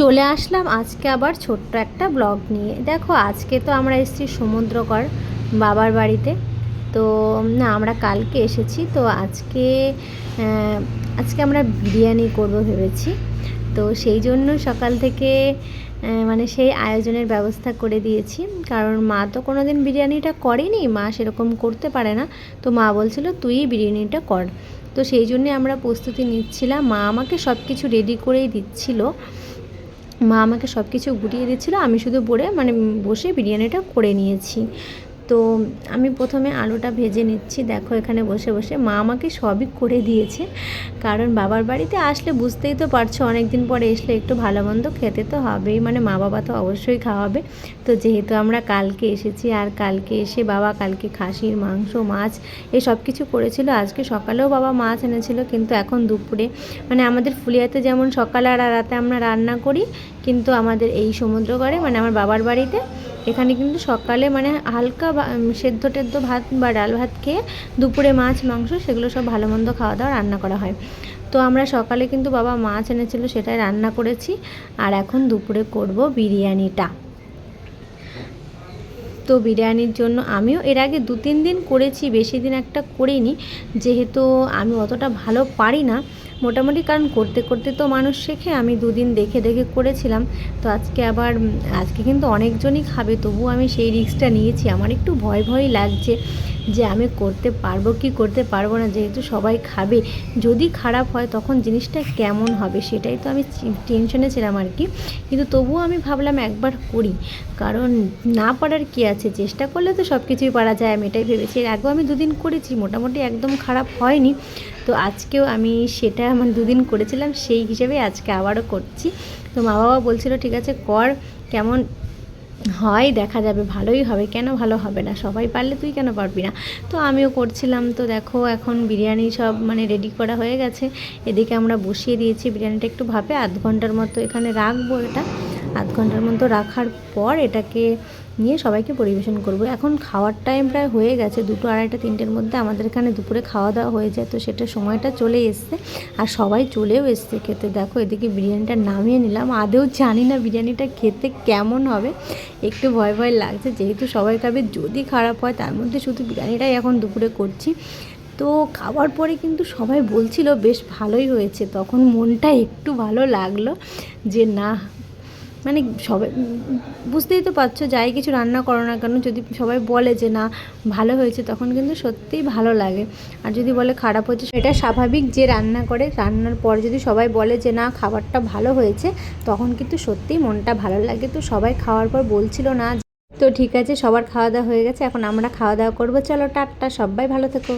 চলে আসলাম আজকে আবার ছোট্ট একটা ব্লগ নিয়ে। দেখো, আজকে তো আমরা এসেছি সমুদ্রকর বাবার বাড়িতে। তো, না, আমরা কালকে এসেছি। তো আজকে আজকে আমরা বিরিয়ানি করব ভেবেছি। তো সেই জন্য সকাল থেকে মানে সেই আয়োজনের ব্যবস্থা করে দিয়েছি। কারণ মা তো কোনো দিন বিরিয়ানিটা করেনি। মা সেরকম করতে পারে না। তো মা বলছিল, তুই বিরিয়ানিটা কর। তো সেই জন্যে আমরা প্রস্তুতি নিচ্ছিলাম। মা আমাকে সব কিছু রেডি করেই দিচ্ছিল। মা আমাকে সব কিছু গুটিয়ে দিচ্ছিল আমি শুধু পরে মানে বসে বিরিয়ানিটা করে নিয়েছি। তো আমি প্রথমে আলুটা ভেজে নিচ্ছি। দেখো এখানে বসে বসে মা আমাকে সবই করে দিয়েছে। কারণ বাবার বাড়িতে আসলে বুঝতেই তো পারছ অনেক দিন পরে আসলে একটু ভালো মন্দ খেতে তো হবেই। মানে মা বাবা তো অবশ্যই খাওয়াবে। তো যেহেতু আমরা কালকে এসেছি আর কালকে এসে বাবা কালকে খাসির, মাংস, মাছ এই সব কিছু করেছিল। আজকে সকালেও বাবা মাছ এনেছিল, কিন্তু এখন দুপুরে মানে আমাদের ফুলিয়াতে যেমন সকালে আর রাতে আমরা রান্না করি, কিন্তু আমাদের এই সমুদ্র সমুদ্রগড়ে মানে আমার বাবার বাড়িতে এখানে কিন্তু সকালে মানে হালকা সেদ্ধ টেদ্ধ ভাত বা ডাল ভাত খেয়ে দুপুরে মাছ, মাংস সেগুলো সব ভালো মন্দ খাওয়া দাওয়া রান্না করা হয়। তো আমরা সকালে কিন্তু বাবা মাছ এনেছিল সেটাই রান্না করেছি। আর এখন দুপুরে করব বিরিয়ানিটা। তো বিরিয়ানির জন্য আমিও এর আগে দু, তিন দিন করেছি, বেশি দিন একটা করিনি। যেহেতু আমি অতটা ভালো পারি না, মোটামুটি কারণ করতে করতে তো মানুষ শেখে, আমি দুদিন দেখে দেখে করেছিলাম। তো আজকে আবার, আজকে কিন্তু অনেকজনই খাবে তবু আমি সেই রিক্সটা নিয়েছি। আমার একটু ভয় ভয় লাগছে। যে আমি করতে পারব কি করতে পারব না, যেহেতু সবাই খাবে। যদি খারাপ হয় তখন জিনিসটা কেমন হবে সেটাই তো আমি টেনশনে ছিলাম আর কি। কিন্তু তবুও আমি ভাবলাম একবার করি। কারণ না পারার কি আছে? চেষ্টা করলে তো সব কিছুই পারা যায়, আমি এটাই ভেবেছি। এর আগেও আমি দুদিন করেছি, মোটামুটি একদম খারাপ হয়নি। তো আজকেও আমি সেটা মানে দুদিন করেছিলাম, সেই হিসেবে আজকে আবারও করছি। তো মা বাবা বলছিল, ঠিক আছে, কর। কেমন হয়, দেখা যাবে, ভালোই হবে। কেন ভালো হবে না? সবাই পারলে তুই কেন পারবি না? তো আমিও করছিলাম। তো দেখো, এখন বিরিয়ানি সব মানে রেডি করা হয়ে গেছে। এদিকে আমরা বসিয়ে দিয়েছি বিরিয়ানিটা একটু ভাবে আধ ঘণ্টার মতো এখানে রাখব এটা। আধ ঘণ্টার মতো রাখার পর এটাকে নিয়ে সবাইকে পরিবেশন করব। এখন খাওয়ার টাইম প্রায় হয়ে গেছে, দুটো আড়াইটা, তিনটের মধ্যে আমাদের এখানে দুপুরে খাওয়া দাওয়া হয়ে যায়, তো সেটা সময়টা চলে এসছে। আর সবাই চলেও এসছে খেতে। দেখো, এদিকে বিরিয়ানিটা নামিয়ে নিলাম। আদেও জানি না বিরিয়ানিটা খেতে কেমন হবে। একটু ভয় ভয় লাগছে, যেহেতু সবাই খাবে, যদি খারাপ হয়, তার মধ্যে শুধু বিরিয়ানিটাই এখন দুপুরে করছি। তো খাওয়ার পরে কিন্তু সবাই বলছিল, বেশ ভালোই হয়েছে। তখন মনটা একটু ভালো লাগল যে, না মানে সবাই, বুঝতেই তো পারছ যাই কিছু রান্না করো না কেন, যদি সবাই বলে যে না, ভালো হয়েছে, তখন কিন্তু সত্যিই ভালো লাগে। আর যদি বলে খারাপ হয়েছে, সেটা স্বাভাবিক যে রান্না করে, রান্নার পর যদি সবাই বলে যে না, খাবারটা ভালো হয়েছে, তখন কিন্তু সত্যিই মনটা ভালো লাগে। তো সবাই খাওয়ার পর বলছিল না তো ঠিক আছে, সবার খাওয়া দাওয়া হয়ে গেছে, এখন আমরা খাওয়া দাওয়া করব, চলো টাটটা সবাই ভালো থেকো।